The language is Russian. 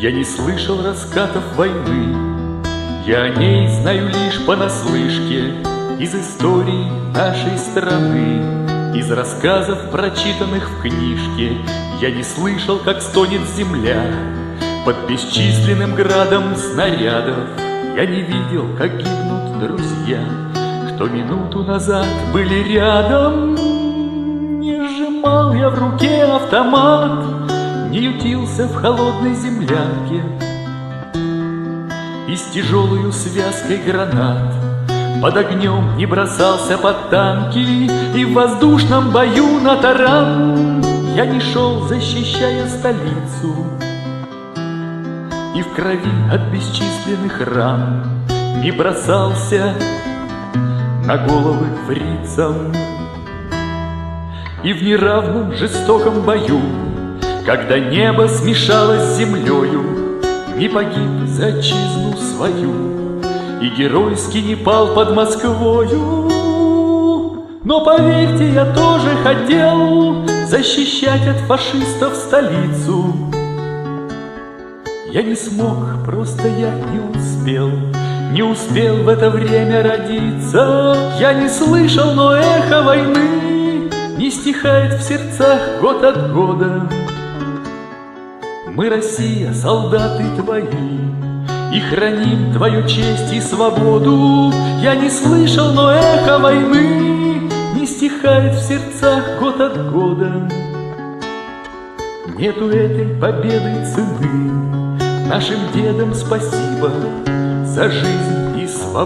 Я не слышал раскатов войны, Я о ней знаю лишь понаслышке Из истории нашей страны, Из рассказов, прочитанных в книжке. Я не слышал, как стонет земля Под бесчисленным градом снарядов. Я не видел, как гибнут друзья, Кто минуту назад были рядом. Не сжимал я в руке автомат, Не ютился в холодной землянке. И с тяжелою связкой гранат Под огнем не бросался под танки. И в воздушном бою на таран Я не шел, защищая столицу. И в крови от бесчисленных ран Не бросался на головы фрицам. И в неравном жестоком бою когда небо смешалось с землею, Не погиб за отчизну свою И геройски не пал под Москвою. Но поверьте, я тоже хотел Защищать от фашистов столицу. Я не смог, просто я не успел Не успел в это время родиться. Я не слышал, но эхо войны Не стихает в сердцах год от года. Мы, Россия, солдаты твои, И храним твою честь и свободу. Я не слышал, но эхо войны Не стихает в сердцах год от года. Нету этой победы цены, Нашим дедам спасибо За жизнь и свободу.